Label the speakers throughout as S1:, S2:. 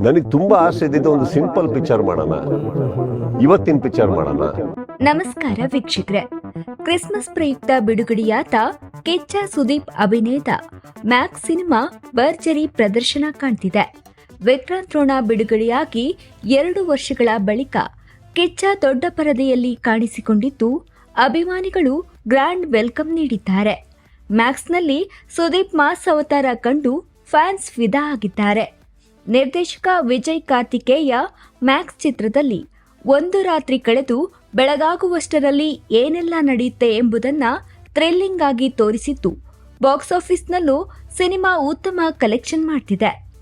S1: ನನಗೆ ತುಂಬಾ ಆಸೆ ಇದ್ದಿದ್ದು ಒಂದು ಸಿಂಪಲ್ ಪಿಕ್ಚರ್ ಮಾಡೋಣ. ಇವತ್ತಿನ ಪಿಕ್ಚರ್ ಮಾಡೋಣ.
S2: ನಮಸ್ಕಾರ ವೀಕ್ಷಕರೇ. ಕ್ರಿಸ್ಮಸ್ ಪ್ರಯುಕ್ತ ಬಿಡುಗಡೆಯಾದ ಕಿಚ್ಚ ಸುದೀಪ್ ಅಭಿನೇತ. ಮ್ಯಾಕ್ಸ್ ಸಿನಿಮಾ ಭರ್ಜರಿ ಪ್ರದರ್ಶನ ಕಾಣ್ತಿದೆ. ವಿಕ್ರಾಂತ್ ರೋಣ ಬಿಡುಗಡೆಯಾಗಿ ಎರಡು ವರ್ಷಗಳ ಬಳಿಕ ಕೆಚ್ಚ ದೊಡ್ಡ ಪರದೆಯಲ್ಲಿ ಕಾಣಿಸಿಕೊಂಡಿದ್ದು ಅಭಿಮಾನಿಗಳು ಗ್ರ್ಯಾಂಡ್ ವೆಲ್ಕಮ್ ನೀಡಿದ್ದಾರೆ. ಮ್ಯಾಕ್ಸ್ನಲ್ಲಿ ಸುದೀಪ್ ಮಾಸ್ ಅವತಾರ ಕಂಡು ಫ್ಯಾನ್ಸ್ ಫಿದಾ ಆಗಿದ್ದಾರೆ. ನಿರ್ದೇಶಕ ವಿಜಯ್ ಕಾರ್ತಿಕೇಯ ಮ್ಯಾಕ್ಸ್ ಚಿತ್ರದಲ್ಲಿ ಒಂದು ರಾತ್ರಿ ಕಳೆದು ಬೆಳಗಾಗುವಷ್ಟರಲ್ಲಿ ಏನೆಲ್ಲ ನಡೆಯುತ್ತೆ ಎಂಬುದನ್ನ ಥ್ರಿಲ್ಲಿಂಗ್ ಆಗಿ ತೋರಿಸಿತ್ತು. ಬಾಕ್ಸ್ ಆಫೀಸ್ನಲ್ಲೂ ಸಿನಿಮಾ ಉತ್ತಮ ಕಲೆಕ್ಷನ್ ಮಾಡ್ತಿದೆ.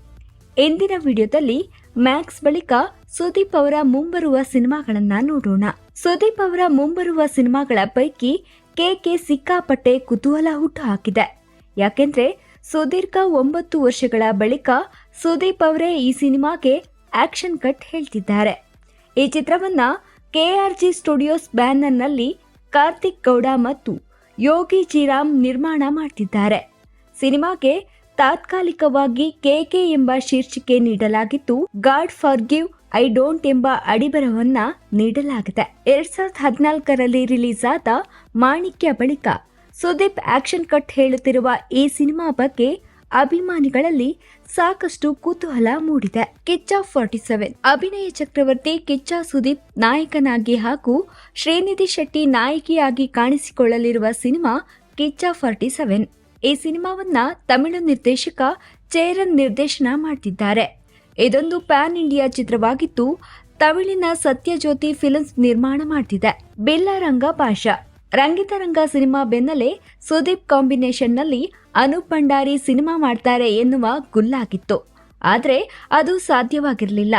S2: ಇಂದಿನ ವಿಡಿಯೋದಲ್ಲಿ ಮ್ಯಾಕ್ಸ್ ಬಳಿಕ ಸುದೀಪ್ ಅವರ ಮುಂಬರುವ ಸಿನಿಮಾಗಳನ್ನ ನೋಡೋಣ. ಸುದೀಪ್ ಅವರ ಮುಂಬರುವ ಸಿನಿಮಾಗಳ ಪೈಕಿ ಕೆಕೆ ಸಿಕ್ಕಾಪಟ್ಟೆ ಕುತೂಹಲ ಹುಟ್ಟುಹಾಕಿದೆ ಯಾಕೆಂದ್ರೆ ಸುದೀರ್ಘ ಒಂಬತ್ತು ವರ್ಷಗಳ ಬಳಿಕ ಸುದೀಪ್ ಅವರೇ ಈ ಸಿನಿಮಾಗೆ ಆಕ್ಷನ್ ಕಟ್ ಹೇಳ್ತಿದ್ದಾರೆ. ಈ ಚಿತ್ರವನ್ನ ಕೆಆರ್ಜಿ ಸ್ಟುಡಿಯೋಸ್ ಬ್ಯಾನರ್ನಲ್ಲಿ ಕಾರ್ತಿಕ್ ಗೌಡ ಮತ್ತು ಯೋಗಿ ಜಿರಾಮ್ ನಿರ್ಮಾಣ ಮಾಡ್ತಿದ್ದಾರೆ. ಸಿನಿಮಾಗೆ ತಾತ್ಕಾಲಿಕವಾಗಿ ಕೆಕೆ ಎಂಬ ಶೀರ್ಷಿಕೆ ನೀಡಲಾಗಿದ್ದು, god for give, I don't ಎಂಬ ಅಡಿಬರವನ್ನ ನೀಡಲಾಗಿದೆ. ಎರಡ್ ಸಾವಿರದ ಹದಿನಾಲ್ಕರಲ್ಲಿ ರಿಲೀಸ್ ಆದ ಮಾಣಿಕ್ಯ ಬಳಿಕ ಸುದೀಪ್ ಆಕ್ಷನ್ ಕಟ್ ಹೇಳುತ್ತಿರುವ ಈ ಸಿನಿಮಾ ಬಗ್ಗೆ ಅಭಿಮಾನಿಗಳಲ್ಲಿ ಸಾಕಷ್ಟು ಕುತೂಹಲ ಮೂಡಿದೆ. ಕಿಚ್ಚ ಫಾರ್ಟಿ ಸೆವೆನ್, ಅಭಿನಯ ಚಕ್ರವರ್ತಿ ಕಿಚ್ಚ ಸುದೀಪ್ ನಾಯಕನಾಗಿ ಹಾಗೂ ಶ್ರೀನಿಧಿ ಶೆಟ್ಟಿ ನಾಯಕಿಯಾಗಿ ಕಾಣಿಸಿಕೊಳ್ಳಲಿರುವ ಸಿನಿಮಾ ಕಿಚ್ಚ ಫಾರ್ಟಿ ಸೆವೆನ್. ಈ ಸಿನಿಮಾವನ್ನ ತಮಿಳು ನಿರ್ದೇಶಕ ಚೇರನ್ ನಿರ್ದೇಶನ ಮಾಡ್ತಿದ್ದಾರೆ. ಇದೊಂದು ಪ್ಯಾನ್ ಇಂಡಿಯಾ ಚಿತ್ರವಾಗಿದ್ದು, ತಮಿಳಿನ ಸತ್ಯಜ್ಯೋತಿ ಫಿಲ್ಮ್ಸ್ ನಿರ್ಮಾಣ ಮಾಡ್ತಿದೆ. ಬಿಲ್ಲಾರಂಗ ಭಾಷಾ. ರಂಗಿತರಂಗ ಸಿನಿಮಾ ಬೆನ್ನಲ್ಲೇ ಸುದೀಪ್ ಕಾಂಬಿನೇಷನ್ನಲ್ಲಿ ಅನೂಪ್ ಭಂಡಾರಿ ಸಿನಿಮಾ ಮಾಡ್ತಾರೆ ಎನ್ನುವ ಗುಲ್ಲಾಗಿತ್ತು. ಆದರೆ ಅದು ಸಾಧ್ಯವಾಗಿರಲಿಲ್ಲ.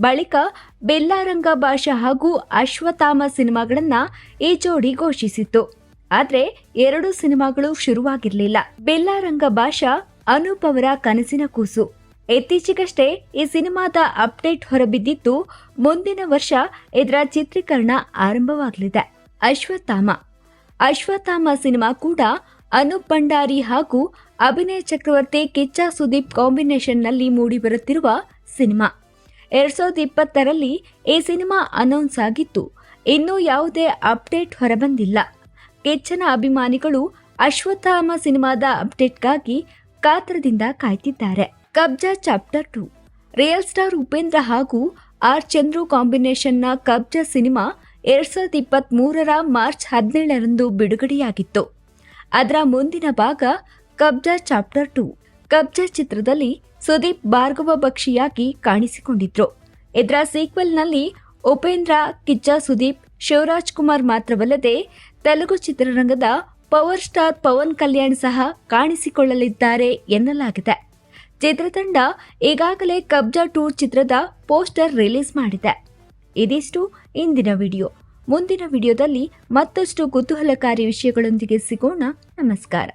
S2: ಬಳಿಕ ಬೆಲ್ಲಾರಂಗ ಭಾಷಾ ಹಾಗೂ ಅಶ್ವತ್ಥಾಮ ಸಿನಿಮಾಗಳನ್ನ ಈ ಜೋಡಿ ಘೋಷಿಸಿತ್ತು. ಆದರೆ ಎರಡು ಸಿನಿಮಾಗಳು ಶುರುವಾಗಿರಲಿಲ್ಲ. ಬೆಲ್ಲಾರಂಗ ಭಾಷಾ ಅನೂಪ್ ಅವರ ಕನಸಿನ ಕೂಸು. ಇತ್ತೀಚೆಗಷ್ಟೇ ಈ ಸಿನಿಮಾದ ಅಪ್ಡೇಟ್ ಹೊರಬಿದ್ದಿದ್ದು ಮುಂದಿನ ವರ್ಷ ಇದರ ಚಿತ್ರೀಕರಣ ಆರಂಭವಾಗಲಿದೆ. ಅಶ್ವತ್ಥಾಮ. ಅಶ್ವತ್ಥಾಮ ಸಿನಿಮಾ ಕೂಡ ಅನೂಪ್ ಭಂಡಾರಿ ಹಾಗೂ ಅಭಿನಯ ಚಕ್ರವರ್ತಿ ಕಿಚ್ಚ ಸುದೀಪ್ ಕಾಂಬಿನೇಷನ್ನಲ್ಲಿ ಮೂಡಿಬರುತ್ತಿರುವ ಸಿನಿಮಾ. ಎರಡ್ ಸಾವಿರದ ಇಪ್ಪತ್ತರಲ್ಲಿ ಈ ಸಿನಿಮಾ ಅನೌನ್ಸ್ ಆಗಿತ್ತು. ಇನ್ನೂ ಯಾವುದೇ ಅಪ್ಡೇಟ್ ಹೊರಬಂದಿಲ್ಲ. ಕಿಚ್ಚನ ಅಭಿಮಾನಿಗಳು ಅಶ್ವತ್ಥಾಮ ಸಿನಿಮಾದ ಅಪ್ಡೇಟ್ಗಾಗಿ ಕಾತ್ರದಿಂದ ಕಾಯ್ತಿದ್ದಾರೆ. Kabza chapter two. Real star Upendra ಹಾಗೂ ಆರ್ ಚಂದ್ರು ಕಾಂಬಿನೇಷನ್ನ ಕಬ್ಜಾ ಸಿನಿಮಾ ಎರಡ್ ಸಾವಿರದ ಇಪ್ಪತ್ತ್ ಮೂರರ ಮಾರ್ಚ್ ಹದಿನೇಳರಂದು ಬಿಡುಗಡೆಯಾಗಿತ್ತು. ಅದರ ಮುಂದಿನ ಭಾಗ ಕಬ್ಜಾ ಚಾಪ್ಟರ್ ಟು. ಕಬ್ಜಾ ಚಿತ್ರದಲ್ಲಿ ಸುದೀಪ್ ಭಾರ್ಗವ ಬಕ್ಷಿಯಾಗಿ ಕಾಣಿಸಿಕೊಂಡಿದ್ರು. ಇದರ ಸೀಕ್ವೆಲ್ನಲ್ಲಿ ಉಪೇಂದ್ರ, ಕಿಚ್ಚ ಸುದೀಪ್, ಶಿವರಾಜ್ ಕುಮಾರ್ ಮಾತ್ರವಲ್ಲದೆ ತೆಲುಗು ಚಿತ್ರರಂಗದ ಪವರ್ ಸ್ಟಾರ್ ಪವನ್ ಕಲ್ಯಾಣ್ ಸಹ ಕಾಣಿಸಿಕೊಳ್ಳಲಿದ್ದಾರೆ ಎನ್ನಲಾಗಿದೆ. ಚಿತ್ರತಂಡ ಈಗಾಗಲೇ ಕಬ್ಜಾ ಟೂರ್ ಚಿತ್ರದ ಪೋಸ್ಟರ್ ರಿಲೀಸ್ ಮಾಡಿದೆ. ಇದಿಷ್ಟು ಇಂದಿನ ವಿಡಿಯೋ. ಮುಂದಿನ ವಿಡಿಯೋದಲ್ಲಿ ಮತ್ತಷ್ಟು ಕುತೂಹಲಕಾರಿ ವಿಷಯಗಳೊಂದಿಗೆ ಸಿಗೋಣ. ನಮಸ್ಕಾರ.